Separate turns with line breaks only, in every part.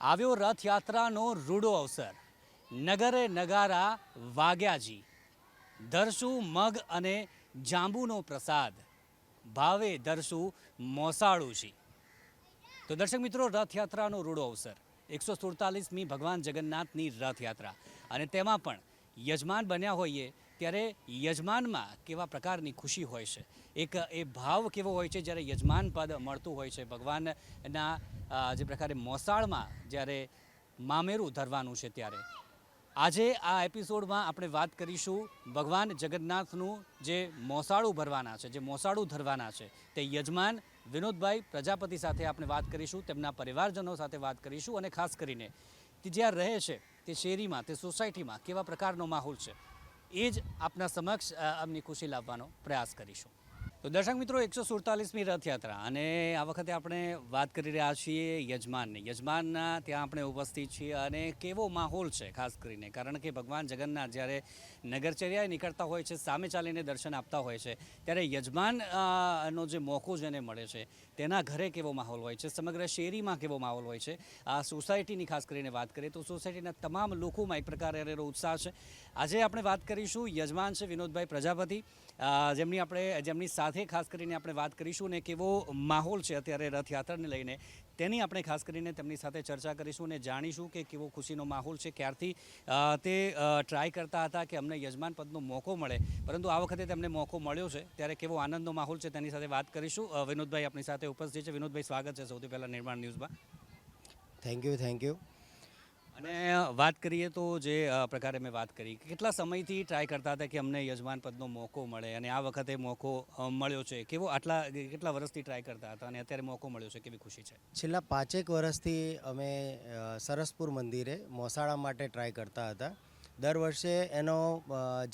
આવ્યો રથયાત્રાનો રૂડો અવસર. નગરે નગારા વાગ્યાજી. ધરશું મગ અને જાંબુનો પ્રસાદ. ભાવે ધરશું મોસાળુજી. તો દર્શક મિત્રો, રથયાત્રાનો રૂડો અવસર. એકસો સુડતાલીસમી ભગવાન જગન્નાથની રથયાત્રા. અને તેમાં પણ યજમાન બન્યા હોઈએ ત્યારે યજમાનમાં કેવા પ્રકારની ખુશી હોય છે? એક, એ ભાવ કેવો હોય છે જ્યારે યજમાન પદ મળતું હોય છે? ભગવાનના જે પ્રકારે મોસાળમાં જ્યારે મામેરું ધરવાનું છે ત્યારે. આજે આ એપિસોડમાં આપણે વાત કરીશું ભગવાન જગન્નાથનું જે મોસાળું ભરવાના છે જે મોસાળું ધરવાના છે તે યજમાન વિનોદભાઈ પ્રજાપતિ સાથે આપણે વાત કરીશું તેમના પરિવારજનો સાથે વાત કરીશું અને ખાસ કરીને તે જ્યાં રહે છે તે શેરીમાં તે સોસાયટીમાં કેવા પ્રકારનો માહોલ છે એ જ આપના સમક્ષ અ, ખુશી લાવવાનો પ્રયાસ કરીશું. તો દર્શક મિત્રો, એકસો સુડતાલીસમી રથયાત્રા અને આ વખતે આપણે વાત કરી રહ્યા છીએ યજમાનની. યજમાનના ત્યાં આપણે ઉપસ્થિત છીએ અને કેવો માહોલ છે ખાસ કરીને? કારણ કે ભગવાન જગન્નાથ જ્યારે નગરચર્યાએ નીકળતા હોય છે, સામે ચાલીને દર્શન આપતા હોય છે, ત્યારે યજમાન નો જે મોકો જેને મળે છે, તેના ઘરે કેવો માહોલ હોય છે? સમગ્ર શેરીમાં કેવો માહોલ હોય છે? આ સોસાયટીની ખાસ કરીને વાત કરીએ તો સોસાયટીના તમામ લોકોમાં એક પ્રકારે ઉત્સાહ છે. આજે આપણે વાત કરીશું યજમાન છે વિનોદભાઈ પ્રજાપતિ. જેમની આપણે, જેમની સાથે ખાસ કરીને આપણે વાત કરીશું ને કેવો માહોલ છે અત્યારે રથયાત્રાને લઈને, તેની આપણે ખાસ કરીને તેમની સાથે ચર્ચા કરીશું અને જાણીશું કે કેવો ખુશીનો માહોલ છે, ક્યારથી તે ટ્રાય કરતા હતા કે અમને યજમાન પદનો મોકો મળે. પરંતુ આ વખતે તેમને મોકો મળ્યો છે. ત્યારે કેવો આનંદનો માહોલ છે તેની સાથે વાત કરીશું. વિનોદભાઈ આપણી સાથે ઉપસ્થિત છે. વિનોદભાઈ, સ્વાગત છે સૌથી પહેલાં નિર્માણ ન્યૂઝમાં.
થેન્ક યુ થેન્ક યુ
અને વાત કરીએ તો જે પ્રકારે મેં વાત કરી કેટલા સમયથી ટ્રાય કરતા હતા કે અમને યજમાન પદનો મોકો મળે અને આ વખતે મોકો મળ્યો છે? કેવો આટલા, કેટલા વર્ષથી ટ્રાય કરતા હતા અને અત્યારે મોકો મળ્યો છે? કેવી ખુશી છે?
છેલ્લા પાંચેક વર્ષથી અમે સરસપુર મંદિરે મોસાળા માટે ટ્રાય કરતા હતા. દર વર્ષે એનો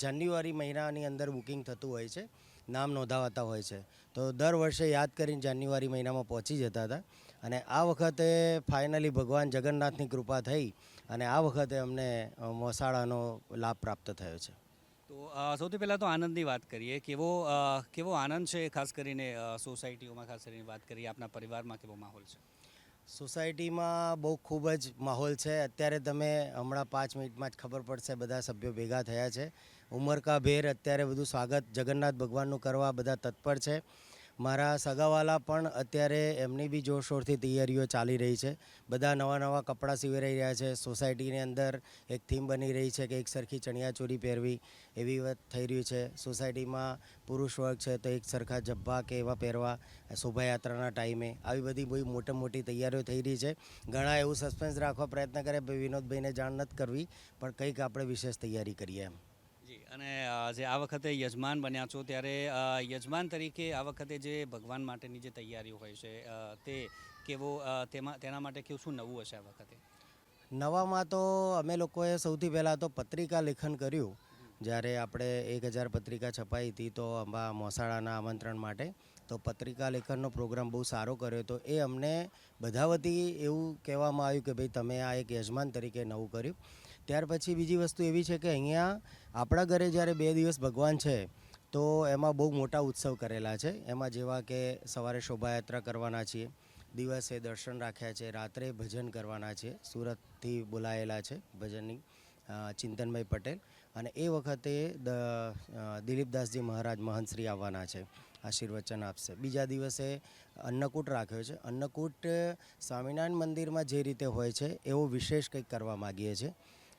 જાન્યુઆરી મહિનાની અંદર બુકિંગ થતું હોય છે. નામ નોંધાવાતા હોય છે. તો દર વર્ષે યાદ કરીને જાન્યુઆરી મહિનામાં પહોંચી જતા હતા. અને આ વખતે ફાઇનલી ભગવાન જગન્નાથની કૃપા થઈ અને આ વખતે અમને મોસાળાનો લાભ પ્રાપ્ત થયો છે.
તો સૌથી પહેલાં તો આનંદની વાત કરીએ. કેવો કેવો આનંદ છે ખાસ કરીને સોસાયટીઓમાં ખાસ કરીને વાત કરીએ આપના પરિવારમાં કેવો માહોલ છે?
સોસાયટીમાં બહુ ખૂબ જ માહોલ છે. અત્યારે તમે હમણાં પાંચ મિનિટમાં જ ખબર પડશે બધા સભ્યો ભેગા થયા છે. ઉમરકાભેર અત્યારે બધું સ્વાગત જગન્નાથ ભગવાનનું કરવા બધા તત્પર છે. મારા સગાવાલા પણ અત્યારે એમની બી જોરશોરથી તૈયારીઓ ચાલી રહી છે. બધા નવા નવા કપડાં સીવી રહ્યા છે. સોસાયટીની અંદર એક થીમ બની રહી છે કે એક સરખી ચણિયાચોરી પહેરવી એવી વાત થઈ રહ્યું છે. સોસાયટીમાં પુરુષ વર્ગ છે તો એક સરખા જબ્બા કે એવા પહેરવા શોભાયાત્રાના ટાઈમે આવી બધી બહુ મોટી મોટી તૈયારીઓ થઈ રહી છે. ઘણા એવું સસ્પેન્સ રાખવા પ્રયત્ન કરે ભાઈ વિનોદભાઈને જાણ નથી કરવી, પણ કંઈક આપણે વિશેષ તૈયારી કરીએ એમ.
જી, અને જે આ વખતે યજમાન બન્યા છો ત્યારે યજમાન તરીકે આ વખતે જે ભગવાન માટેની જે તૈયારીઓ હોય છે તે કેવો તેમાં, તેના માટે કેવું, શું નવું હશે આ વખતે?
નવામાં તો અમે લોકોએ સૌથી પહેલાં તો પત્રિકા લેખન કર્યું. જ્યારે આપણે એક હજાર પત્રિકા છપાઈ હતી તો અંબા મોસાળાના આમંત્રણ માટે તો પત્રિકા લેખનનો પ્રોગ્રામ બહુ સારો કર્યો હતો. એ અમને બધા વતી એવું કહેવામાં આવ્યું કે ભાઈ તમે આ એક યજમાન તરીકે નવું કર્યું. ત્યાર પછી બીજી વસ્તુ એવી છે કે અહીંયા આપણા ઘરે જ્યારે બે દિવસ ભગવાન છે, તો એમાં બહુ મોટા ઉત્સવ કરેલા છે. એમાં જેવા કે સવારે શોભાયાત્રા કરવાના છીએ, દિવસે દર્શન રાખ્યા છે, રાત્રે ભજન કરવાના છે, સુરતથી બોલાયેલા છે ભજનની ચિંતનભાઈ પટેલ. અને એ વખતે દિલીપદાસજી મહારાજ મહંતશ્રી આવવાના છે, આશીર્વચન આપશે. બીજા દિવસે અન્નકૂટ રાખ્યો છે. અન્નકૂટ સ્વામિનારાયણ મંદિરમાં જે રીતે હોય છે, એવો વિશેષ કંઈક કરવા માગીએ છીએ.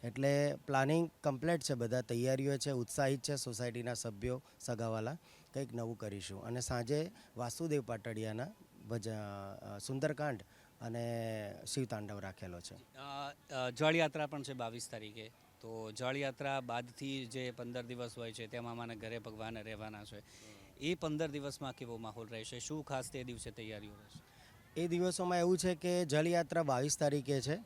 એટલે પ્લાનિંગ કમ્પ્લેટ છે બધા તૈયારીઓ છે ઉત્સાહિત છે સોસાયટીના સભ્યો સગાવાલા કંઈક નવું કરીશું. અને સાંજે વાસુદેવ પાટડિયાના ભજ સુંદરકાંડ અને શિવતાંડવ રાખેલો છે.
જળયાત્રા પણ છે બાવીસ તારીખે. તો જળયાત્રા બાદથી જે પંદર દિવસ હોય છે તેમાં મને ઘરે ભગવાન રહેવાના છે. એ પંદર દિવસમાં કેવો માહોલ રહેશે? શું ખાસ તે દિવસે તૈયારીઓ રહેશે?
એ દિવસોમાં એવું છે કે જળયાત્રા બાવીસ તારીખે છે.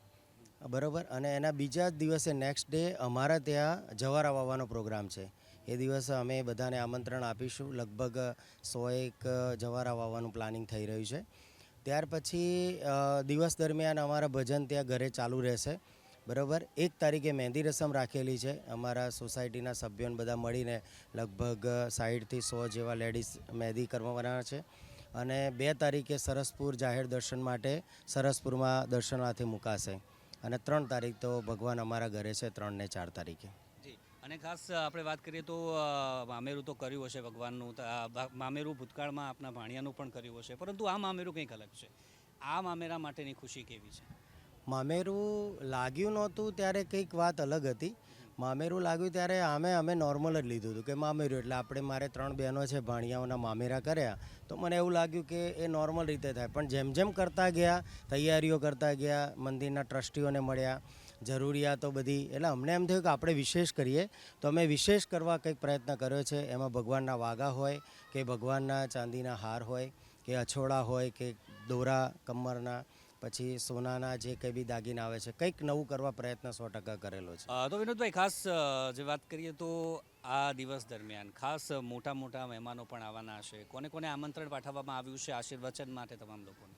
બરોબર. અને એના બીજા જ દિવસે નેક્સ્ટ ડે અમારા ત્યાં જવારા વાવવાનો પ્રોગ્રામ છે. એ દિવસે અમે બધાને આમંત્રણ આપીશું. લગભગ સો એક જવારા વાવવાનું પ્લાનિંગ થઈ રહ્યું છે. ત્યાર પછી દિવસ દરમિયાન અમારા ભજન ત્યાં ઘરે ચાલુ રહેશે. બરાબર. એક તારીખે મહેંદી રસમ રાખેલી છે. અમારા સોસાયટીના સભ્યોને બધા મળીને લગભગ સાઠથી સો જેવા લેડીઝ મહેંદી કરવાના છે. અને બે તારીખે સરસપુર જાહેર દર્શન માટે સરસપુરમાં દર્શનાર્થે મુકાશે. અને ત્રણ તારીખ તો ભગવાન અમારા ઘરે છે ત્રણ ને ચાર તારીખે.
જી. અને ખાસ આપણે વાત કરીએ તો મામેરું તો કર્યું હશે ભગવાનનું મામેરું ભૂતકાળમાં આપના ભાણિયાનું પણ કર્યું હશે. પરંતુ આ મામેરું કંઈક અલગ છે. આ મામેરા માટેની ખુશી કેવી છે?
મામેરું લાગ્યું નહોતું ત્યારે કંઈક વાત અલગ હતી. મામેરું લાગ્યું ત્યારે અમે અમે નોર્મલ જ લીધું હતું કે મામેરું, એટલે આપણે મારે ત્રણ બહેનો છે, ભાણિયાઓના મામેરા કર્યા. તો મને એવું લાગ્યું કે એ નોર્મલ રીતે થાય. પણ જેમ જેમ કરતા ગયા, તૈયારીઓ કરતા ગયા, મંદિરના ટ્રસ્ટીઓને મળ્યા, જરૂરિયાતો બધી, એટલે અમને એમ થયું કે આપણે વિશેષ કરીએ. તો અમે વિશેષ કરવા કંઈક પ્રયત્ન કર્યો છે. એમાં ભગવાનના વાઘા હોય, કે ભગવાનના ચાંદીના હાર હોય, કે અછોડા હોય, કે દોરા, કમરના પછી સોનાના જે કંઈ બી દાગીના આવે છે કંઈક નવું કરવા પ્રયત્ન સો ટકા કરેલો છે.
તો વિનોદભાઈ ખાસ જે વાત કરીએ તો આ દિવસ દરમિયાન ખાસ મોટા મોટા મહેમાનો પણ આવવાના હશે. કોને કોને આમંત્રણ પાઠવવામાં આવ્યું છે આશીર્વચન માટે તમામ લોકોને?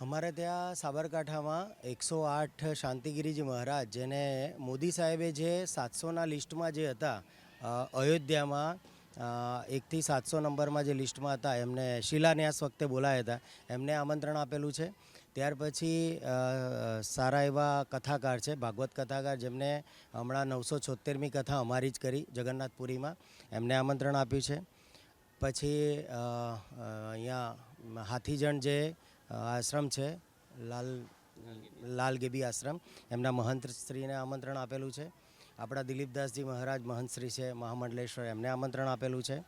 અમારે ત્યાં સાબરકાંઠામાં એકસો આઠ શાંતિગીરીજી મહારાજ જેને મોદી સાહેબે જે સાતસોના લિસ્ટમાં જે હતા અયોધ્યામાં એકથી સાતસો નંબરમાં જે લિસ્ટમાં હતા એમને શિલાન્યાસ વખતે બોલાયા હતા. એમને આમંત્રણ આપેલું છે. ત્યાર પછી સારા એવા કથાકાર છે, ભાગવત કથાકાર, જેમને હમણાં નવસો છોતેરમી કથા અમારી જ કરી, જગન્નાથપુરીમાં. એમને આમંત્રણ આપ્યું છે. પછી અહીંયા હાથીજણ જે આશ્રમ છે, લાલ લાલ ગેબી આશ્રમ, એમના મહંત શ્રીને આમંત્રણ આપેલું છે. આપણા દિલીપદાસજી મહારાજ મહંત શ્રી છે, મહામંડલેશ્વર, એમને આમંત્રણ આપેલું છે.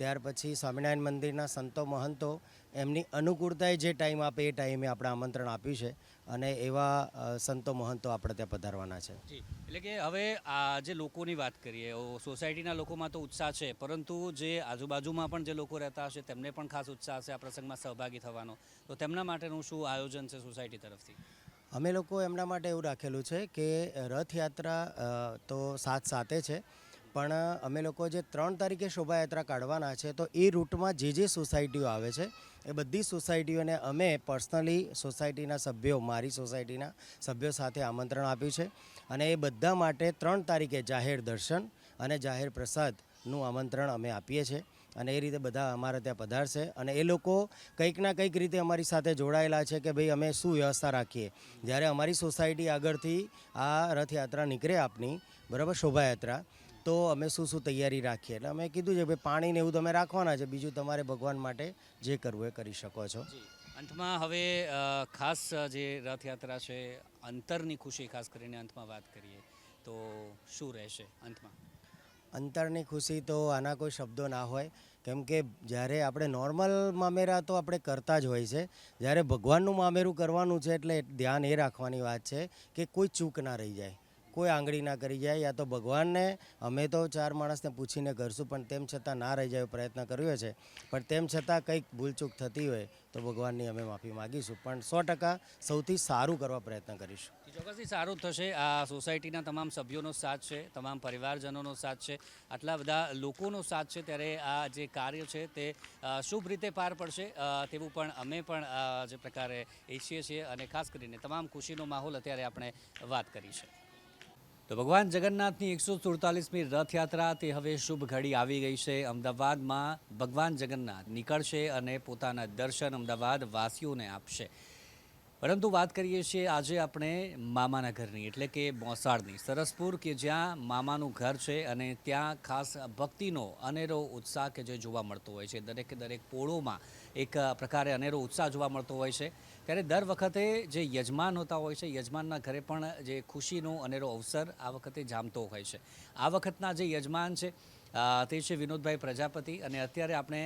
ત્યાર પછી સ્વામિનારાયણ મંદિરના સંતો મહંતો એમની અનુકૂળતાએ જે ટાઈમ આપે એ ટાઈમે આપણે આમંત્રણ આપ્યું છે અને એવા સંતો મહંતો આપણે ત્યાં પધારવાના છે.
એટલે કે હવે આ જે લોકોની વાત કરીએ સોસાયટીના લોકોમાં તો ઉત્સાહ છે પરંતુ જે આજુબાજુમાં પણ જે લોકો રહેતા હશે તેમને પણ ખાસ ઉત્સાહ હશે આ પ્રસંગમાં સહભાગી થવાનો. તો તેમના માટેનું શું આયોજન છે સોસાયટી તરફથી?
અમે લોકો એમના માટે એવું રાખેલું છે કે રથયાત્રા તો સાત સાતે છે. પણ અમે લોકો જે ત્રણ તારીખે શોભાયાત્રા કાઢવાના છે, તો એ રૂટમાં જે જે સોસાયટીઓ આવે છે, એ બધી સોસાયટીઓને અમે પર્સનલી સોસાયટીના સભ્યો, મારી સોસાયટીના સભ્યો સાથે આમંત્રણ આપ્યું છે. અને એ બધા માટે ત્રણ તારીખે જાહેર દર્શન અને જાહેર પ્રસાદનું આમંત્રણ અમે આપીએ છીએ. અને એ રીતે બધા અમારે ત્યાં પધારશે અને એ લોકો કંઈક ના કંઈક રીતે અમારી સાથે જોડાયેલા છે કે ભાઈ અમે શું વ્યવસ્થા રાખીએ. જ્યારે અમારી સોસાયટી આગળથી આ રથયાત્રા નીકળે આપની, બરાબર શોભાયાત્રા તો અમે શું શું તૈયારી રાખીએ? એટલે અમે કીધું છે ભાઈ પાણીને એવું તમે રાખવાના છે બીજું તમારે ભગવાન માટે જે કરવું એ કરી શકો છો.
અંતમાં હવે ખાસ જે રથયાત્રા છે અંતરની ખુશી ખાસ કરીને અંતમાં વાત કરીએ તો શું રહેશે અંતમાં?
અંતરની ખુશી તો આના કોઈ શબ્દો ના હોય. કેમ કે જ્યારે આપણે નોર્મલ મામેરા તો આપણે કરતા જ હોય છે. જ્યારે ભગવાનનું મામેરું કરવાનું છે એટલે ધ્યાન એ રાખવાની વાત છે કે કોઈ ચૂક ના રહી જાય. કોઈ આંગળી ના કરી જાય યા તો ભગવાનને, અમે તો ચાર માણસને પૂછીને કરશું પણ તેમ છતાં ના રહી જાય પ્રયત્ન કર્યો છે. પણ તેમ છતાં કંઈક ભૂલચૂક થતી હોય તો ભગવાનની અમે માફી માગીશું. પણ સો ટકા સૌથી સારું કરવા પ્રયત્ન કરીશું.
ચોક્કસથી સારું થશે. આ સોસાયટીના તમામ સભ્યોનો સાથ છે, તમામ પરિવારજનોનો સાથ છે, આટલા બધા લોકોનો સાથ છે. ત્યારે આ જે કાર્ય છે તે શુભ રીતે પાર પડશે. તેવું પણ અમે પણ જે પ્રકારે ઈચ્છીએ છીએ અને ખાસ કરીને તમામ ખુશીનો માહોલ અત્યારે આપણે વાત કરી છે તો ભગવાન જગન્નાથની એકસો સુડતાલીસમી રથયાત્રા તે હવે શુભ ઘડી આવી ગઈ છે. અમદાવાદમાં ભગવાન જગન્નાથ નીકળશે અને પોતાના દર્શન અમદાવાદ વાસીઓને આપશે. પરંતુ વાત કરીએ છીએ આજે આપણે મામાના ઘરની, એટલે કે મોસાળની. સરસપુર કે જ્યાં મામાનું ઘર છે અને ત્યાં ખાસ ભક્તિનો અનેરો ઉત્સાહ કે જે જોવા મળતો હોય છે. દરેકે દરેક પોળોમાં એક પ્રકારે અનેરો ઉત્સાહ જોવા મળતો હોય છે. ત્યારે દર વખતે જે યજમાન હોતા હોય છે, યજમાનના ઘરે પણ જે ખુશીનો અનેરો અવસર આ વખતે જામતો હોય છે. આ વખતના જે યજમાન છે તે છે વિનોદભાઈ પ્રજાપતિ અને અત્યારે આપણે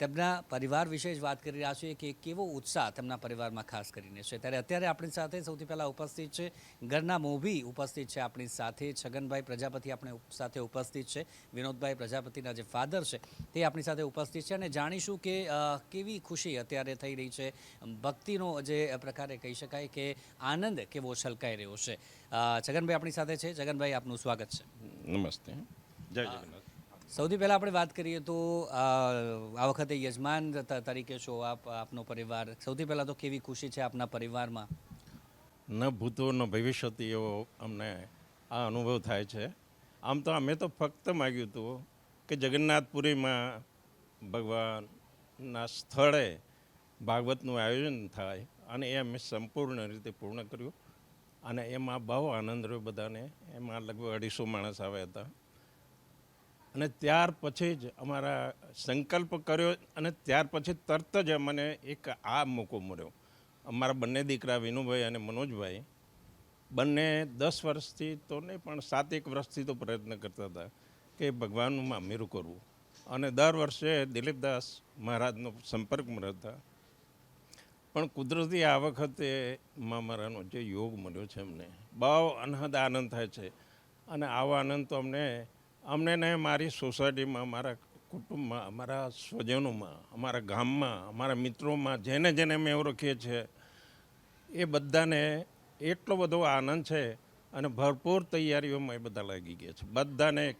તેમના પરિવાર વિશે જ વાત કરી રહ્યા છીએ કે કેવો ઉત્સાહ તેમના પરિવારમાં ખાસ કરીને છે. ત્યારે અત્યારે આપણી સાથે સૌથી પહેલાં ઉપસ્થિત છે ઘરના મોભી ઉપસ્થિત છે આપણી સાથે છગનભાઈ પ્રજાપતિ આપણે સાથે ઉપસ્થિત છે વિનોદભાઈ પ્રજાપતિના જે ફાધર છે તે આપણી સાથે ઉપસ્થિત છે અને જાણીશું કે કેવી ખુશી અત્યારે થઈ રહી છે. ભક્તિનો જે પ્રકારે કહી શકાય કે આનંદ કેવો છલકાઈ રહ્યો છે. છગનભાઈ આપણી સાથે છે. છગનભાઈ આપનું સ્વાગત છે.
નમસ્તે. જય જગન્નાથ.
સૌથી પહેલાં આપણે વાત કરીએ તો આ વખતે યજમાન તરીકે છો આપ, આપનો પરિવાર. સૌથી પહેલાં તો કેવી ખુશી છે આપના પરિવારમાં?
ન ભૂતો ન ભવિષ્યથી એવો અમને આ અનુભવ થાય છે. આમ તો અમે તો ફક્ત માગ્યું હતું કે જગન્નાથપુરીમાં ભગવાનના સ્થળે ભાગવતનું આયોજન થાય અને એ અમે સંપૂર્ણ રીતે પૂર્ણ કર્યું. અને એમાં બહુ આનંદ રહ્યો બધાને. એમાં લગભગ અઢીસો માણસ આવ્યા હતા. અને ત્યાર પછી જ અમારા સંકલ્પ કર્યો અને ત્યાર પછી તરત જ મને એક આ મોકો મળ્યો. અમારા બંને દીકરા વિનુભાઈ અને મનોજભાઈ બંને દસ વર્ષથી તો નહીં પણ સાત એક વર્ષથી તો પ્રયત્ન કરતા હતા કે ભગવાનનું મામેરું કરવું. અને દર વર્ષે દિલીપદાસ મહારાજનો સંપર્કમાં રહેતા. પણ કુદરતી આ વખતે મા મારાનો જે યોગ મળ્યો છે અમને, બહુ અનહદ આનંદ થાય છે. અને આવો આનંદ તો અમને અમને ને મારી સોસાયટીમાં, મારા કુટુંબમાં, અમારા સ્વજનોમાં, અમારા ગામમાં, અમારા મિત્રોમાં, જેને જેને અમે ઓળખીએ છીએ એ બધાને એટલો બધો આનંદ છે અને ભરપૂર તૈયારીઓમાં એ બધા લાગી ગયા છે. બધાને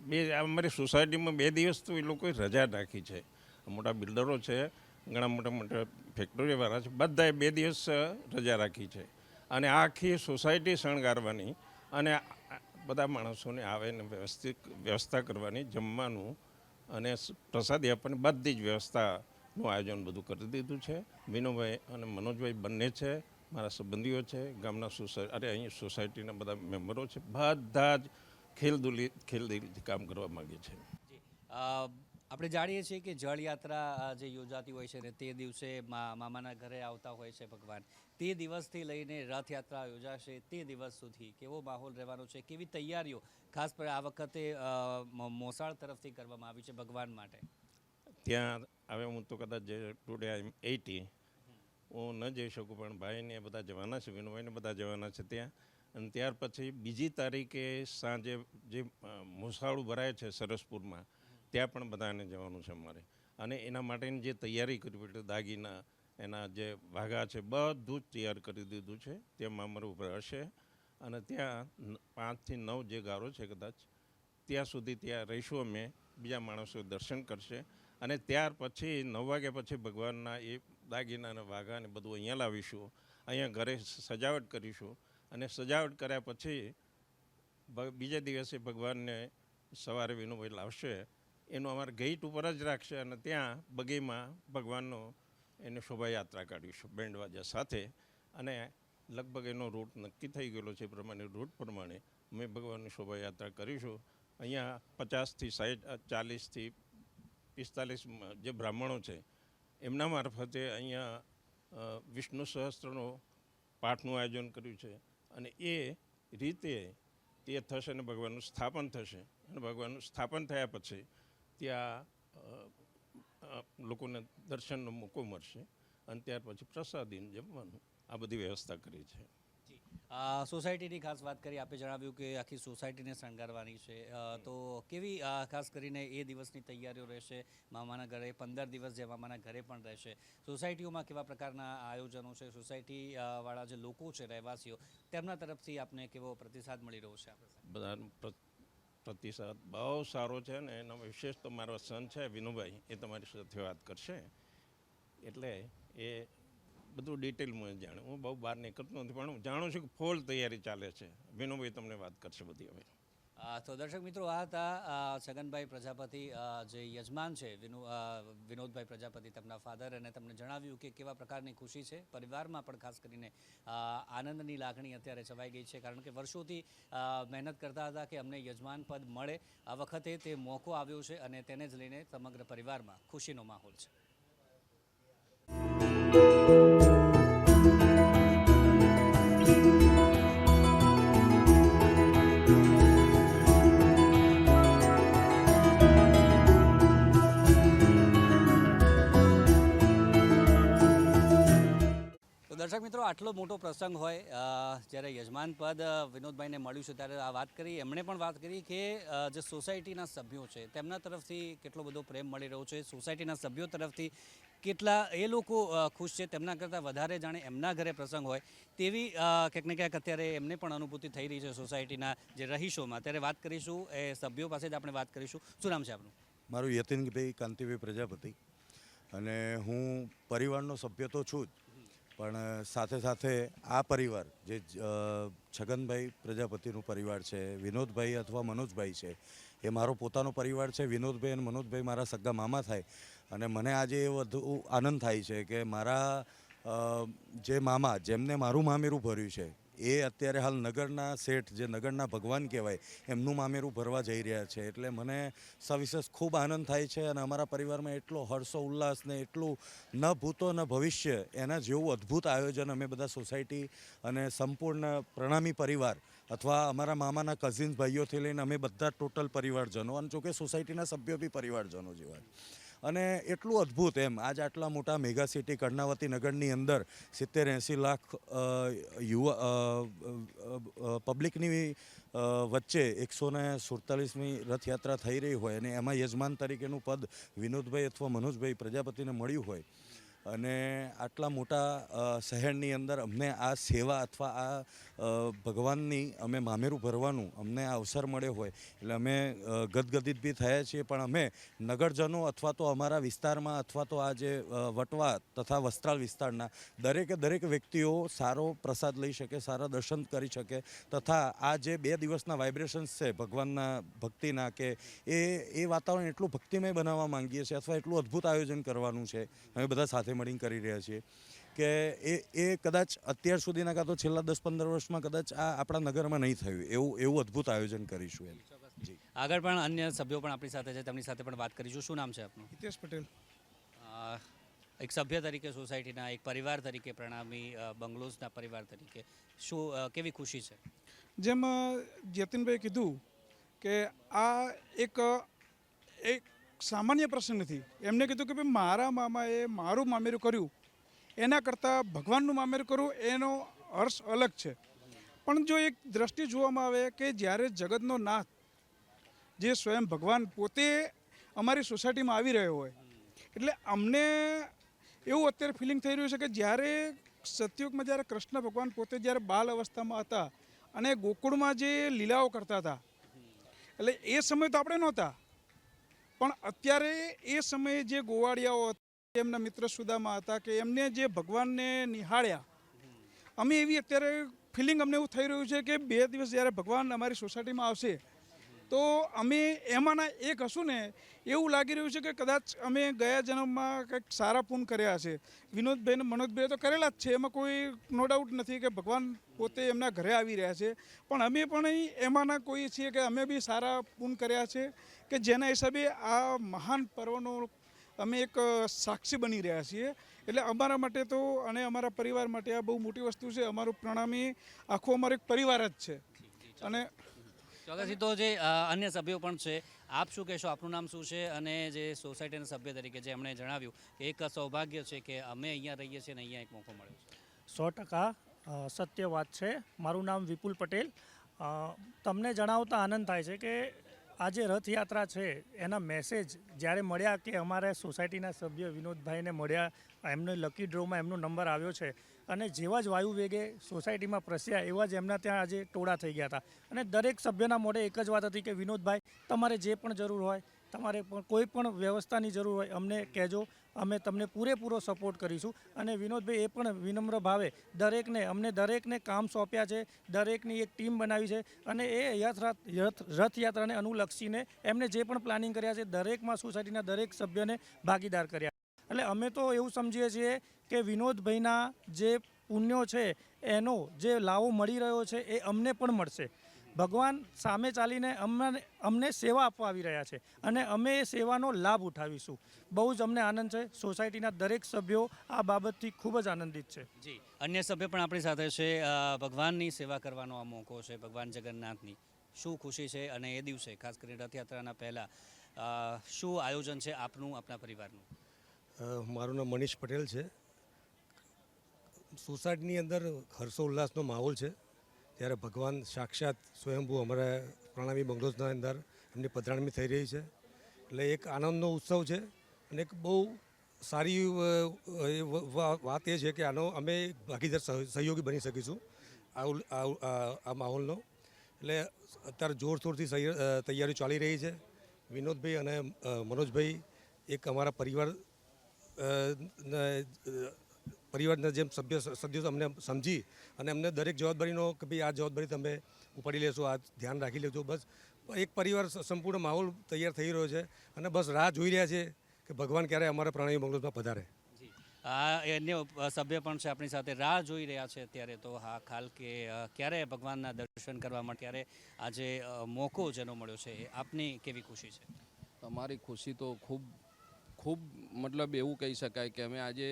બે, અમારી સોસાયટીમાં બે દિવસ તો એ લોકોએ રજા રાખી છે. મોટા બિલ્ડરો છે, ઘણા મોટા મોટા ફેક્ટરીવાળા છે, બધાએ બે દિવસ રજા રાખી છે. અને આખી સોસાયટી શણગારવાની અને બધા માણસોને આવે ને વ્યવસ્થિત વ્યવસ્થા કરવાની, જમવાનું અને પ્રસાદી આપવાની બધી જ વ્યવસ્થાનું આયોજન બધું કરી દીધું છે. વિનુભાઈ અને મનોજભાઈ બંને છે, મારા સંબંધીઓ છે, ગામના સોસાય, અરે અહીં સોસાયટીના બધા મેમ્બરો છે, બધા જ ખેલદુલી ખેલદિલથી કામ કરવા માગે છે.
આપણે જાણીએ છીએ કે જળયાત્રા જે યોજાતી હોય છે ને તે દિવસે મામાના ઘરે આવતા હોય છે ભગવાન. તે દિવસથી લઈને રથયાત્રા યોજાશે તે દિવસ સુધી. કેવો માહોલ રહેવાનો છે? કેવી તૈયારીઓ? ખાસ કરી આ વખતે મોસાળ તરફથી કરવામાં આવી છે ભગવાન માટે.
ત્યાં, હવે હું તો કદાચ ટુડે આઈ એટી હું ન જઈ શકું, પણ ભાઈને બધા જવાના છે વિનુભાઈને બધા જવાના છે ત્યાં. અને ત્યાર પછી બીજી તારીખે સાંજે જે મોસાળું ભરાય છે સરસપુરમાં ત્યાં પણ બધાને જવાનું છે અમારે અને એના માટેની જે તૈયારી કરવી પડે દાગીના, એના જે વાઘા છે, બધું જ તૈયાર કરી દીધું છે. તેમાં અમારું હશે અને ત્યાં પાંચથી નવ જે ગારો છે કદાચ, ત્યાં સુધી ત્યાં રહીશું અમે. બીજા માણસો દર્શન કરશે. અને ત્યાર પછી, નવ વાગ્યા પછી ભગવાનના એ દાગીના અને વાઘા ને બધું અહીંયા લાવીશું. અહીંયા ઘરે સજાવટ કરીશું. અને સજાવટ કર્યા પછી બીજા દિવસે ભગવાનને સવારે વિનુભાઈ લાવશે એનું અમારે ગેટ ઉપર જ રાખશે અને ત્યાં બગીમાં ભગવાનનો એને શોભાયાત્રા કાઢીશું બેન્ડવાજા સાથે. અને લગભગ એનો રૂટ નક્કી થઈ ગયેલો છે પ્રમાણે, રૂટ પ્રમાણે અમે ભગવાનની શોભાયાત્રા કરીશું. અહીંયા પચાસથી સાઠ ચાલીસથી પિસ્તાલીસ જે બ્રાહ્મણો છે, એમના મારફતે અહીંયા વિષ્ણુ સહસ્ત્રનો પાઠનું આયોજન કર્યું છે. અને એ રીતે તે થશે અને ભગવાનનું સ્થાપન થશે. અને ભગવાનનું સ્થાપન થયા પછી ત્યાં લોકોને દર્શનનો મોકો મળશે અને ત્યાર પછી પ્રસાદીને જમવાનું આ બધી વ્યવસ્થા કરી છે.
સોસાયટીની ખાસ વાત કરી આપે જણાવ્યું કે આખી સોસાયટીને શણગારવાની છે. તો કેવી ખાસ કરીને એ દિવસની તૈયારીઓ રહેશે? મામાના ઘરે પંદર દિવસ જે મામાના ઘરે પણ રહેશે. સોસાયટીઓમાં કેવા પ્રકારના આયોજનો છે? સોસાયટી વાળા જે લોકો છે રહેવાસીઓ તેમના તરફથી આપને કેવો પ્રતિસાદ મળી રહ્યો છે
પ્ર- પ્રતિસાદ બહુ સારો છે ને એનો વિશેષ તો મારો સન છે, વિનુભાઈ, એ તમારી સાથે વાત કરશે. એટલે એ બધું ડિટેલમાં જાણું. હું બહુ બહાર નીકળતો નથી, પણ હું જાણું છું કે ફોલ તૈયારી ચાલે છે. વિનુભાઈ તમને વાત કરશે બધી હવે.
તો દર્શક મિત્રો, આ હતા છગનભાઈ પ્રજાપતિ જે યજમાન છે, વિનો વિનોદભાઈ પ્રજાપતિ તેમના ફાધર અને તમને જણાવ્યું કે કેવા પ્રકારની ખુશી છે. પરિવારમાં પણ ખાસ કરીને આનંદની લાગણી અત્યારે છવાઈ ગઈ છે, કારણ કે વર્ષોથી મહેનત કરતા હતા કે અમને યજમાન પદ મળે. આ વખતે તે મોકો આવ્યો છે અને તેને જ લઈને સમગ્ર પરિવારમાં ખુશીનો માહોલ છે. આટલો મોટો પ્રસંગ હોય જ્યારે યજમાન પદ વિનોદભાઈને મળ્યું છે ત્યારે આ વાત કરી. એમણે પણ વાત કરી કે જે સોસાયટીના સભ્યો છે, તેમના તરફથી કેટલો બધો પ્રેમ મળી રહ્યો છે. સોસાયટીના સભ્યો તરફથી કેટલા એ લોકો ખુશ છે, તેમના કરતાં વધારે જાણે એમના ઘરે પ્રસંગ હોય. તેવી ક્યાંક ને ક્યાંક અત્યારે એમને પણ અનુભૂતિ થઈ રહી છે સોસાયટીના જે રહીશોમાં. ત્યારે વાત કરીશું, એ સભ્યો પાસે જ આપણે વાત કરીશું. શું નામ છે આપનું?
મારું યતિનભાઈ કાંતિભાઈ પ્રજાપતિ. અને હું પરિવારનો સભ્ય તો છું જ. પણ સાથે સાથે આ પરિવાર જે છગનભાઈ પ્રજાપતિનું પરિવાર છે, વિનોદભાઈ અથવા મનોજભાઈ છે, એ મારો પોતાનો પરિવાર છે. વિનોદભાઈ અને મનોજભાઈ મારા સગા મામા થાય અને મને આજે એ વધુ આનંદ થાય છે કે મારા જે મામા જેમને મારું મામેરું ભર્યું છે એ અત્યારે હાલ નગરના શેઠ, જે નગરના ભગવાન કહેવાય, એમનું મામેરું ભરવા જઈ રહ્યા છે. એટલે મને સવિશેષ ખૂબ આનંદ થાય છે અને અમારા પરિવારમાં એટલો હર્ષો, ઉલ્લાસ ને એટલું ન ભૂતો ન ભવિષ્ય એના જેવું અદ્ભુત આયોજન અમે બધા સોસાયટી અને સંપૂર્ણ પ્રણામી પરિવાર અથવા અમારા મામાના કઝિન્સ ભાઈઓથી લઈને અમે બધા ટોટલ પરિવારજનો અને જોકે સોસાયટીના સભ્યો બી પરિવારજનો જેવા અને એટલું અદ્ભુત એમ. આજ આટલા મોટા મેગા સિટી કર્ણાવતી નગરની અંદર સિત્તેર એંસી લાખ યુવા પબ્લિકની વચ્ચે એકસો ને સુડતાલીસમી રથયાત્રા થઈ રહી હોય અને એમાં યજમાન તરીકેનું પદ વિનોદભાઈ અથવા મનોજભાઈ પ્રજાપતિને મળ્યું હોય. અને આટલા મોટા શહેરની અંદર અમને આ સેવા અથવા આ ભગવાનની અમે મામેરું ભરવાનું, અમને આ અવસર મળ્યો હોય, એટલે અમે ગદગદિત બી થયા છીએ, પણ અમે નગરજનો અથવા તો અમારા વિસ્તારમાં અથવા તો આ જે વટવા તથા વસ્ત્રાલ વિસ્તારના, દરેકે દરેક વ્યક્તિઓ સારો પ્રસાદ લઈ શકે, સારા દર્શન કરી શકે, તથા આ જે બે દિવસના વાઇબ્રેશન્સ છે, ભગવાનના ભક્તિના કે એ એ વાતાવરણ એટલું ભક્તિમય બનાવવા માંગીએ છીએ, અથવા એટલું અદ્ભુત આયોજન કરવાનું છે, અમે બધા સાથે મળીને કરી રહ્યા છીએ. કે એ એ કદાચ અત્યાર સુધીના કાં તો છેલ્લા દસ પંદર વર્ષમાં કદાચ આ આપણા નગરમાં નહીં થયું. એવું એવું અદ્ભુત આયોજન કરીશું એમ. જી.
આગળ પણ અન્ય સભ્યો પણ આપણી સાથે છે. તેમની સાથે પણ વાત કરીશું. શું નામ છે આપનું?
હિતેશ પટેલ.
એક સભ્ય તરીકે સોસાયટીના એક પરિવાર તરીકે પ્રણામી બંગલોઝના પરિવાર તરીકે. શું કેવી ખુશી છે?
જેમ જતીનભાઈ કીધું કે આ એક એક સામાન્ય પ્રશ્ન નથી. એમને કીધું કે ભાઈ મારા મામાએ મારું મામેરું કર્યું. એના કરતાં ભગવાનનું મામેરું કરવું એનો હર્ષ અલગ છે. પણ જો એક દ્રષ્ટિ જોવામાં આવે કે જ્યારે જગતનો નાથ, જે સ્વયં ભગવાન પોતે અમારી સોસાયટીમાં આવી રહ્યો હોય, એટલે અમને એવું અત્યારે ફિલિંગ થઈ રહ્યું છે કે જ્યારે સત્યુગમાં જ્યારે કૃષ્ણ ભગવાન પોતે જ્યારે બાલ અવસ્થામાં હતા અને ગોકુળમાં જે લીલાઓ કરતા હતા, એટલે એ સમય તો આપણે નહોતા. પણ અત્યારે એ સમયે જે ગોવાળિયાઓ એમના મિત્ર સુદામાં હતા કે એમને જે ભગવાનને નિહાળ્યા, અમે એવી અત્યારે ફિલિંગ અમને એવું થઈ રહ્યું છે કે બે દિવસ જ્યારે ભગવાન અમારી સોસાયટીમાં આવશે, તો અમે એમાંના એક હશું ને, એવું લાગી રહ્યું છે કે કદાચ અમે ગયા જન્મમાં કંઈક સારા પૂન કર્યા છે વિનોદભાઈ ને મનોજભાઈ તો કરેલા જ છે, એમાં કોઈ નો ડાઉટ નથી કે ભગવાન પોતે એમના ઘરે આવી રહ્યા છે. પણ અમે પણ એમાંના કોઈ છીએ કે અમે બી સારા પૂન કર્યા છે કે જેના હિસાબે આ મહાન પર્વનો અમે એક સાક્ષી બની રહ્યા છીએ. એટલે અમારા માટે તો અને અમારા પરિવાર માટે આ બહુ મોટી વસ્તુ છે. અમારું પ્રણામી આખો અમારો એક પરિવાર જ છે. અને
ચોક્કસથી તો જે અન્ય સભ્યો પણ છે આપ શું કહેશો? આપનું નામ શું છે? અને જે સોસાયટીના સભ્ય તરીકે જે એમણે જણાવ્યું કે એક સૌભાગ્ય છે કે અમે અહીંયા રહીએ છીએ અને અહીંયા એક મોકો મળ્યો છે.
સો ટકા સત્ય વાત છે. મારું નામ વિપુલ પટેલ. તમને જણાવતા આનંદ થાય છે કે આ જે રથયાત્રા છે, એના મેસેજ જ્યારે મળ્યા કે અમારા સોસાયટીના સભ્ય વિનોદભાઈને મળ્યા, એમને લકી ડ્રોમાં એમનો નંબર આવ્યો છે અને જેવા જ વાયુ વેગે સોસાયટીમાં પ્રસ્યા, એવા જ એમના ત્યાં આજે ટોળા થઈ ગયા હતા. અને દરેક સભ્યના મોઢે એક જ વાત હતી કે, વિનોદભાઈ, તમારે જે પણ જરૂર હોય તમારે પણ કોઈ પણ વ્યવસ્થાની જરૂર હોય, અમને કહેજો. અમે તમને પૂરેપૂરો સપોર્ટ કરીશું. અને વિનોદભાઈ, એ પણ વિનમ્ર ભાવે. દરેકને, અમને દરેકને કામ સોંપ્યા છે, દરેકની એક ટીમ બનાવી છે. અને એ યાત્રા રથ રથયાત્રાને અનુલક્ષીને એમને જે પણ પ્લાનિંગ કર્યા છે, દરેકમાં સોસાયટીના દરેક સભ્યને ભાગીદાર કર્યા. એટલે અમે તો એવું સમજીએ છીએ કે વિનોદભાઈના જે પુણ્યો છે, એનો જે લાવો મળી રહ્યો છે, એ અમને પણ મળશે. ભગવાન સામે ચાલીને અમને અમને સેવા આપવા આવી રહ્યા છે અને અમે એ સેવાનો લાભ ઉઠાવીશું. બહુ જ અમને આનંદ છે. સોસાયટીના દરેક સભ્યો આ બાબતથી ખૂબ જ આનંદિત છે.
જી. અન્ય સભ્ય પણ આપણી સાથે છે. ભગવાનની સેવા કરવાનો આ મોકો છે ભગવાન જગન્નાથની. શું ખુશી છે અને એ દિવસે ખાસ કરીને રથયાત્રાના પહેલાં શું આયોજન છે આપનું આપના પરિવારનું?
મારું નામ મનીષ પટેલ છે. સોસાયટીની અંદર હર્ષોલ્લાસનો માહોલ છે. ત્યારે ભગવાન સાક્ષાત સ્વયંભૂ અમારા પ્રણામી બંગલોઝના અંદર એમની પધરામણી થઈ રહી છે. એટલે એક આનંદનો ઉત્સવ છે અને એક બહુ સારી વાત એ છે કે આનો અમે ભાગીદાર સહયોગી બની શકીશું આ માહોલનો. એટલે અત્યારે જોરશોરથી તૈયારી ચાલી રહી છે. વિનોદભાઈ અને મનોજભાઈ, એક અમારા પરિવાર પરિવારના જેમ સભ્ય સદસ્યો અમને સમજી અને અમને દરેક જવાબદારીનો કે ભાઈ આ જવાબદારી તમે ઉપાડી લેશો આ ધ્યાન રાખી લેજો બસ. એક પરિવાર સંપૂર્ણ માહોલ તૈયાર થઈ રહ્યો છે અને બસ રાહ જોઈ રહ્યા છે કે ભગવાન ક્યારે અમારા પ્રાણી બંગલોમાં પધારે.
આ અન્ય સભ્ય પણ છે આપણી સાથે રાહ જોઈ રહ્યા છે અત્યારે તો. હા ખાલ કે ક્યારે ભગવાનના દર્શન કરવા માટે ક્યારે આજે મોકો જેનો મળ્યો છે એ આપની કેવી ખુશી છે?
અમારી ખુશી તો ખૂબ ખૂબ મતલબ એવું કહી શકાય કે અમે આજે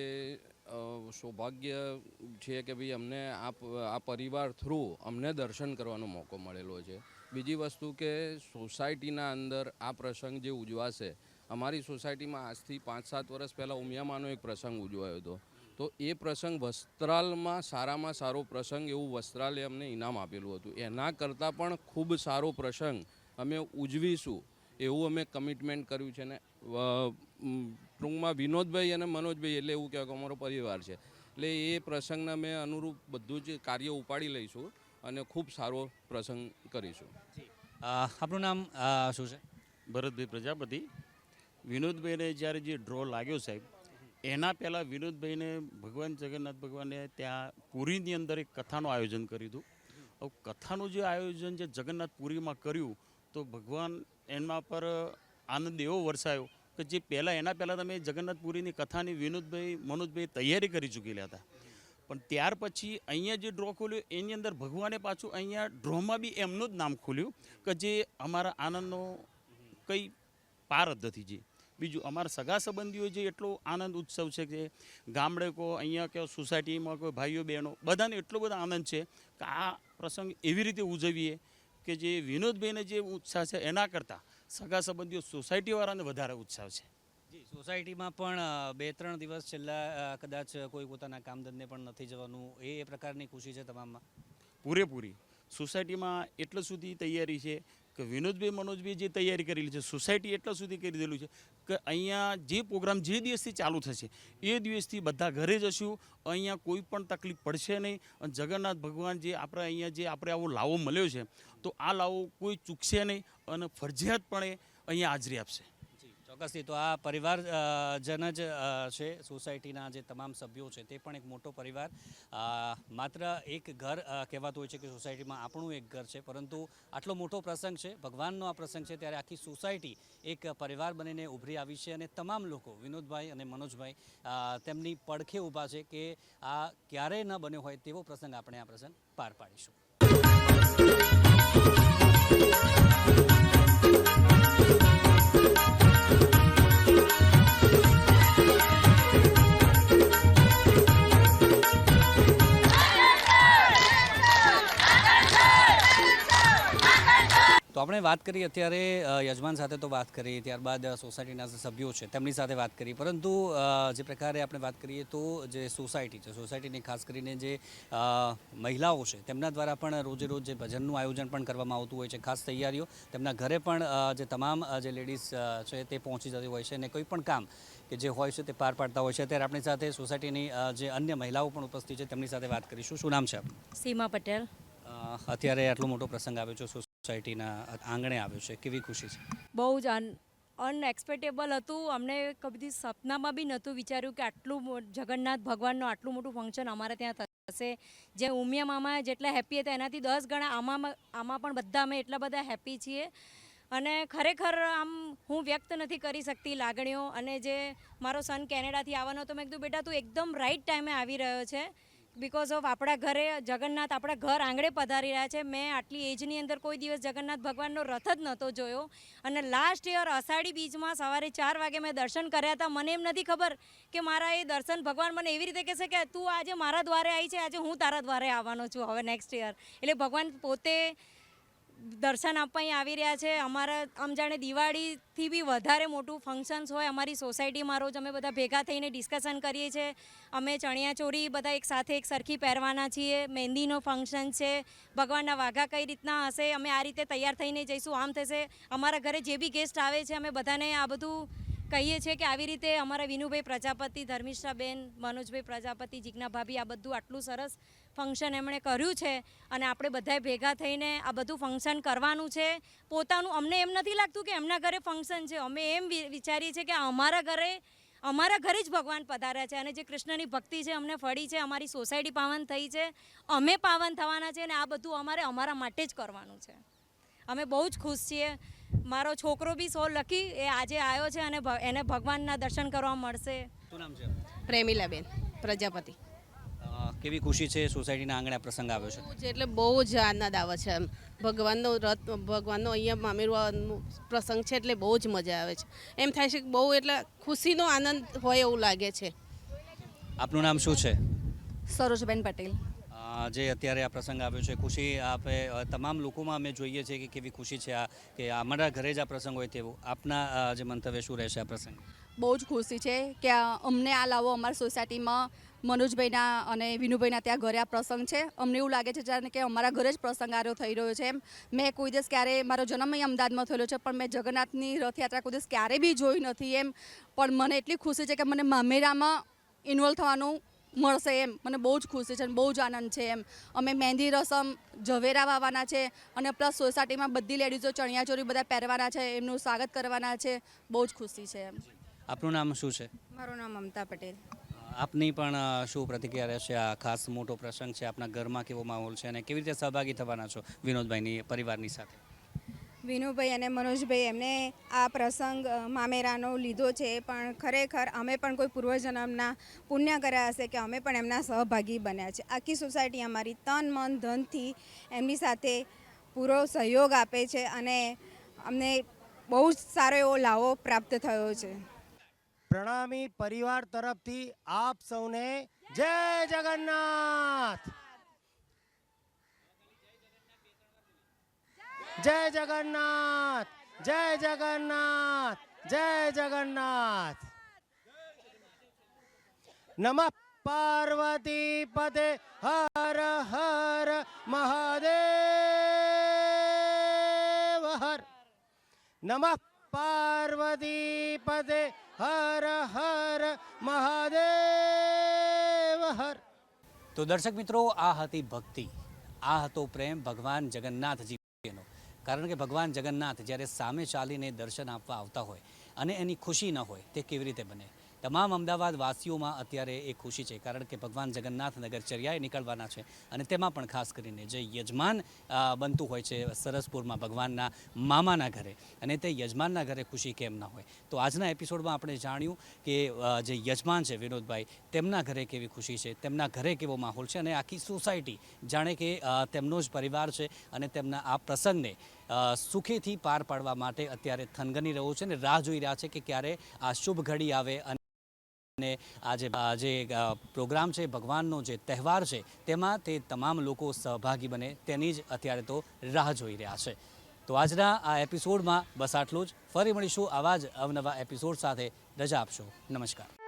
સૌભાગ્ય છે કે ભાઈ અમને આ આ પરિવાર થ્રુ અમને દર્શન કરવાનો મોકો મળેલો છે. બીજી વસ્તુ કે સોસાયટીના અંદર આ પ્રસંગ જે ઉજવાશે, અમારી સોસાયટીમાં આજથી પાંચ સાત વર્ષ પહેલાં ઉમિયામાનો એક પ્રસંગ ઉજવાયો હતો. તો એ પ્રસંગ વસ્ત્રાલમાં સારામાં સારો પ્રસંગ એવું વસ્ત્રાલે અમને ઇનામ આપેલું હતું. એના કરતાં પણ ખૂબ સારો પ્રસંગ અમે ઉજવીશું એવું અમે કમિટમેન્ટ કર્યું છે ને ટૂંકમાં વિનોદભાઈ અને મનોજભાઈ એટલે એવું કહેવાય કે અમારો પરિવાર છે. એટલે એ પ્રસંગને અમે અનુરૂપ બધું જ કાર્ય ઉપાડી લઈશું અને ખૂબ સારો પ્રસંગ કરીશું.
આપણું નામ શું છે?
ભરતભાઈ પ્રજાપતિ. વિનોદભાઈને જ્યારે જે ડ્રો લાગ્યો સાહેબ એના પહેલાં વિનોદભાઈને ભગવાન જગન્નાથ ભગવાને ત્યાં પુરીની અંદર એક કથાનું આયોજન કર્યું હતું. કથાનું જે આયોજન જે જગન્નાથ પુરીમાં કર્યું તો ભગવાન એના પર આનંદ એવો વરસાયો કે જે પહેલાં, એના પહેલાં તમે જગન્નાથપુરીની કથાની વિનોદભાઈ, મનોજભાઈ તૈયારી કરી ચૂકેલા હતા. પણ ત્યાર પછી અહીંયા જે ડ્રો ખોલ્યો, એની અંદર ભગવાને પાછું અહીંયા ડ્રોમાં બી એમનું જ નામ ખોલ્યું કે જે અમારા આનંદનો કંઈ પાર જ નથી જે. બીજું, અમારા સગા સંબંધીઓ જે એટલો આનંદ ઉત્સવ છે કે ગામડે કો, અહીંયા કે સોસાયટીમાં કોઈ ભાઈઓ, બહેનો, બધાને એટલો બધો આનંદ છે કે આ પ્રસંગ એવી રીતે ઉજવીએ કે જે વિનોદભાઈને જે ઉત્સાહ છે એના કરતાં સગા સંબંધીઓ સોસાયટીવાળાને વધારે ઉત્સાહ છે.
જી સોસાયટીમાં પણ બે ત્રણ દિવસ છેલ્લા કદાચ કોઈ પોતાના કામધંધે પણ નથી જવાનું એ એ પ્રકારની ખુશી છે તમામમાં?
પૂરેપૂરી. સોસાયટીમાં એટલા સુધી તૈયારી છે કે વિનોદભાઈ મનોજભાઈ જે તૈયારી કરેલી છે, સોસાયટી એટલા સુધી કરી દેલું છે કે અહીંયા જે પ્રોગ્રામ જે દિવસથી ચાલુ થશે, એ દિવસથી બધા ઘરે જશું અહીંયા કોઈ પણ તકલીફ પડશે નહીં. અને જગન્નાથ ભગવાન જે આપણે અહીંયા જે આપણે આવો લાવો મળ્યો છે, તો આ લાવો કોઈ ચૂકશે નહીં અને ફરજિયાતપણે અહીંયા હાજરી આપશે.
ચોક્કસથી તો આ પરિવારજન જ છે, સોસાયટીના જે તમામ સભ્યો છે તે પણ એક મોટો પરિવાર. માત્ર એક ઘર કહેવાતું હોય છે કે સોસાયટીમાં આપણું એક ઘર છે, પરંતુ આટલો મોટો પ્રસંગ છે, ભગવાનનો આ પ્રસંગ છે, ત્યારે આખી સોસાયટી એક પરિવાર બનીને ઉભરી આવી છે અને તમામ લોકો, વિનોદભાઈ અને મનોજભાઈ તેમની પડખે ઊભા છે કે આ ક્યારેય ન બન્યો હોય તેવો પ્રસંગ આપણે આ પ્રસંગ પાર પાડીશું. તો આપણે વાત કરી અત્યારે યજમાન સાથે તો વાત કરી ત્યારબાદ સોસાયટીના સભ્યો છે તેમની સાથે વાત કરી પરંતુ જે પ્રકારે આપણે વાત કરીએ તો જે સોસાયટી છે સોસાયટીની ખાસ કરીને જે મહિલાઓ છે તેમના દ્વારા પણ રોજે રોજ જે ભજનનું આયોજન પણ કરવામાં આવતું હોય છે ખાસ તૈયારીઓ તેમના ઘરે પણ જે તમામ જે લેડીઝ છે તે પહોંચી જતી હોય છે અને કોઈ પણ કામ કે જે હોય છે તે પાર પાડતા હોય છે. ત્યારે આપણી સાથે સોસાયટીની જે અન્ય મહિલાઓ પણ ઉપસ્થિત છે તેમની સાથે વાત કરીશું. શું નામ છે આપનું?
સીમા પટેલ.
અત્યારે આટલો મોટો પ્રસંગ આવ્યો છે. સોસાયટીના આંગણે આવ્યો છે. કેવી ખુશી છે?
બહુ જ અન અનએક્સપેક્ટેબલ હતું. અમને કદી સપનામાં બી નહોતું વિચાર્યું કે આટલું જગન્નાથ ભગવાનનું આટલું મોટું ફંક્શન અમારે ત્યાં થશે. જે ઉમિયા મામા જેટલા હેપી હતા, એનાથી દસ ગણા આમાં આમાં પણ બધા અમે એટલા બધા હેપી છીએ. અને ખરેખર આમ હું વ્યક્ત નથી કરી શકતી લાગણીઓ. અને જે મારો સન કેનેડાથી આવવાનો હતો, મેં કીધું, બેટા, તું એકદમ રાઈટ ટાઈમે આવી રહ્યો છે. બિકોઝ ઓફ આપણા ઘરે જગન્નાથ આપણા ઘર આંગણે પધારી રહ્યા છે. મેં આટલી એજની અંદર કોઈ દિવસ જગન્નાથ ભગવાનનો રથ જ નહોતો જોયો. અને લાસ્ટ યર અષાઢી બીજમાં સવારે ચાર વાગે મેં દર્શન કર્યા હતા. મને એમ નથી ખબર કે મારા એ દર્શન ભગવાન મને એવી રીતે કહેશે કે તું આજે મારા દ્વારે આવી છે, આજે હું તારા દ્વારે આવવાનો છું હવે નેક્સ્ટ યર એટલે ભગવાન પોતે દર્શન આપવા અહીં આવી રહ્યા છે. અમારા આમ જાણે દિવાળીથી બી વધારે મોટું ફંક્શન્સ હોય અમારી સોસાયટીમાં રોજ અમે બધા ભેગા થઈને ડિસ્કશન કરીએ છીએ. અમે ચણિયાચોળી બધા એક સાથે એક સરખી પહેરવાના છીએ. મહેંદીનો ફંક્શન છે. ભગવાનના વાઘા કઈ રીતના હશે? અમે આ રીતે તૈયાર થઈને જઈશું, આમ થશે. અમારા ઘરે જે બી ગેસ્ટ આવે છે, અમે બધાને આ બધું કહીએ છીએ કે આવી રીતે અમારા વિનુભાઈ પ્રજાપતિ, ધર્મિષ્ઠાબેન, મનોજભાઈ પ્રજાપતિ જીજ્ઞા ભાભી આ બધું આટલું સરસ ફંક્શન એમણે કર્યું છે અને આપણે બધાએ ભેગા થઈને આ બધું ફંક્શન કરવાનું છે. પોતાનું અમને એમ નથી લાગતું કે એમના ઘરે ફંક્શન છે. અમે એમ વિ- વિચારીએ છીએ કે અમારા ઘરે અમારા ઘરે જ ભગવાન પધાર્યા છે અને જે કૃષ્ણની ભક્તિ છે અમને ફળી છે અમારી સોસાયટી પાવન થઈ છે. અમે પાવન થવાના છે અને આ બધું અમારે અમારા માટે જ કરવાનું છે. અમે બહુ જ ખુશ છીએ. મારો છોકરો બી સો લકી એ આજે આવ્યો છે અને એને ભગવાનના દર્શન કરવા મળશે.
શું નામ છે
પ્રેમીલાબેન પ્રજાપતિ.
કેવી ખુશી છે સોસાયટીના આંગણે આ પ્રસંગ આવ્યો છે?
એટલે બહુ જ આનંદ આવે છે એમ. ભગવાનનો રથ ભગવાનનો અહીંયા મામેરવાનો પ્રસંગ છે એટલે બહુ જ મજા આવે છે. એમ થાય છે કે બહુ એટલે ખુશીનો આનંદ હોય એવું લાગે છે.
આપનું નામ શું છે?
સરોજબેન પટેલ.
જે અત્યારે આ પ્રસંગ આવ્યો છે ખુશી આપે તમામ લોકોમાં અમે જોઈએ છીએ કે કેવી ખુશી છે આ કે અમારા ઘરે જ આ પ્રસંગ હોય તેવું. આપના જે મંતવ્ય શું રહેશે આ પ્રસંગ?
બહુ જ ખુશી છે કે આ અમને આ લાવો અમારી સોસાયટીમાં મનોજભાઈના અને વિનુભાઈના ત્યાં ઘરે આ પ્રસંગ છે. અમને એવું લાગે છે જાણે કે અમારા ઘરે જ પ્રસંગ આરો થઈ રહ્યો છે. એમ મેં કોઈ દિવસ ક્યારે મારો જન્મ અહીં અમદાવાદમાં થયેલો છે પણ મેં જગન્નાથની રથયાત્રા કોઈ દિવસ ક્યારે બી જોઈ નથી એમ. પણ મને એટલી ખુશી છે કે મને મામેરામાં ઇન્વોલ્વ થવાનું મળશે એમ. મને બહુ જ ખુશી છે અને બહુ જ આનંદ છે એમ. અમે મહેંદી રસમ ઝવેરા વાવવાના છે અને પ્લસ સોસાયટીમાં બધી લેડીઝો ચણિયાચોરી બધા પહેરવાના છે એમનું સ્વાગત કરવાના છે. બહુ જ ખુશી છે એમ.
આપનું નામ શું છે?
મારું નામ મમતા પટેલ.
આપની પણ શું પ્રતિક્રિયા રહેશે? આ ખાસ મોટો પ્રસંગ છે આપના ઘરમાં કેવો માહોલ છે અને કેવી રીતે સહભાગી થવાના છો વિનોદભાઈની, પરિવારની સાથે?
વિનુભાઈ અને મનોજભાઈ, એમને આ પ્રસંગ મામેરાનો લીધો છે, પણ ખરેખર અમે પણ કોઈ પૂર્વજન્મના પુણ્ય કર્યા હશે કે અમે પણ એમના સહભાગી બન્યા છે. આખી સોસાયટી અમારી તન, મન, ધનથી એમની સાથે પૂરો સહયોગ આપે છે અને અમને બહુ જ સારો એવો લાવો પ્રાપ્ત થયો છે.
પ્રણામી પરિવાર તરફથી આપ સૌને જય જગન્નાથ. જય જગન્નાથ. જય જગન્નાથ. જય જગન્નાથ. નમઃ પાર્વતી પદે હર હર મહાદેવ. હર. નમઃ પાર્વતી પદે હર હર મહાદેવ હર
તો દર્શક મિત્રો, આ હતી ભક્તિ. આ હતો પ્રેમ ભગવાન જગન્નાથજીનો. કારણ કે ભગવાન જગન્નાથ જ્યારે સામે ચાલીને દર્શન આપવા આવતા હોય અને એની ખુશી ન હોય, તે કેવી રીતે બને? તમામ અમદાવાદ વાસીઓમાં અત્યારે એ ખુશી છે, કારણ કે ભગવાન જગન્નાથ નગરચર્યાએ નીકળવાના છે અને તેમાં પણ ખાસ કરીને જે યજમાન બનતું હોય છે સરસપુરમાં ભગવાનના મામાના ઘરે અને તે યજમાનના ઘરે ખુશી કેમ ના હોય. તો આજના એપિસોડમાં આપણે જાણ્યું કે જે યજમાન છે વિનોદભાઈ, તેમના ઘરે કેવી ખુશી છે, તેમના ઘરે કેવો માહોલ છે અને આખી સોસાયટી જાણે કે તેમનો જ પરિવાર છે અને તેમના આ પ્રસંગને સુખેથી પાર પાડવા માટે અત્યારે થનગની રહ્યું છે અને રાહ જોઈ રહ્યા છે કે ક્યારે આ શુભ ઘડી આવે અને અને આ જે જે પ્રોગ્રામ છે, ભગવાનનો જે તહેવાર છે, તેમાં તે તમામ લોકો સહભાગી બને, તેની જ અત્યારે તો રાહ જોઈ રહ્યા છે. તો આજના આ એપિસોડમાં બસ આટલું જ. ફરી મળીશું આવા જ અવનવા એપિસોડ સાથે. રજા આપશો. નમસ્કાર.